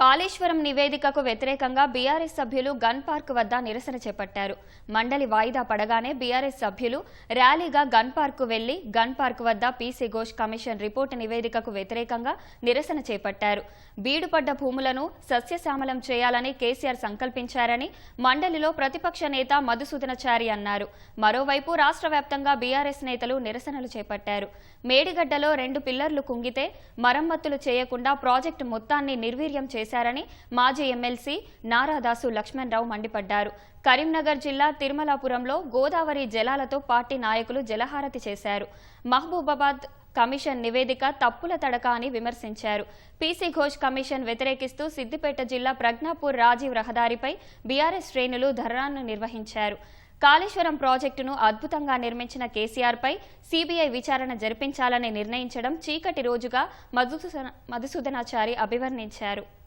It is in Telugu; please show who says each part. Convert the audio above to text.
Speaker 1: కాళేశ్వరం నివేదికకు వ్యతిరేకంగా బీఆర్ఎస్ సభ్యులు గన్ పార్క్ వద్ద నిరసన చేపట్టారు. మండలి వాయిదా పడగానే బీఆర్ఎస్ సభ్యులు ర్యాలీగా గన్ పార్కు వెళ్ళి గన్ పార్క్ వద్ద పీసీ ఘోష్ కమిషన్ రిపోర్టు నివేదికకు వ్యతిరేకంగా నిరసన చేపట్టారు. బీడుపడ్డ భూములను సస్యశ్యామలం చేయాలని కేసీఆర్ సంకల్పించారని మండలిలో ప్రతిపక్ష నేత మధుసూదనచారి అన్నారు. మరోవైపు రాష్ట్ర వ్యాప్తంగా బీఆర్ఎస్ నేతలు నిరసనలు చేపట్టారు. మేడిగడ్డలో రెండు పిల్లర్లు కుంగితే మరమ్మతులు చేయకుండా ప్రాజెక్టు మొత్తాన్ని నిర్వీర్యం చేశారని మాజీ ఎమ్మెల్సీ నారాదాసు లక్ష్మణరావు మండిపడ్డారు. కరీంనగర్ జిల్లా తిరుమలాపురంలో గోదావరి జలాలతో పార్టీ నాయకులు జలహారతి చేశారు. మహబూబాబాద్ కమిషన్ నివేదిక తప్పుల తడక అని విమర్శించారు. పీసీ ఘోష్ కమిషన్ వ్యతిరేకిస్తూ సిద్దిపేట జిల్లా ప్రజ్ఞాపూర్ రాజీవ్ రహదారిపై బీఆర్ఎస్ శ్రేణులు ధర్నాను నిర్వహించారు. కాళేశ్వరం ప్రాజెక్టును అద్భుతంగా నిర్మించిన కేసీఆర్పై సీబీఐ విచారణ జరిపించాలని నిర్ణయించడం చీకటి రోజుగా మధుసూదన మధుసూదనాచారి అభివర్ణించారు.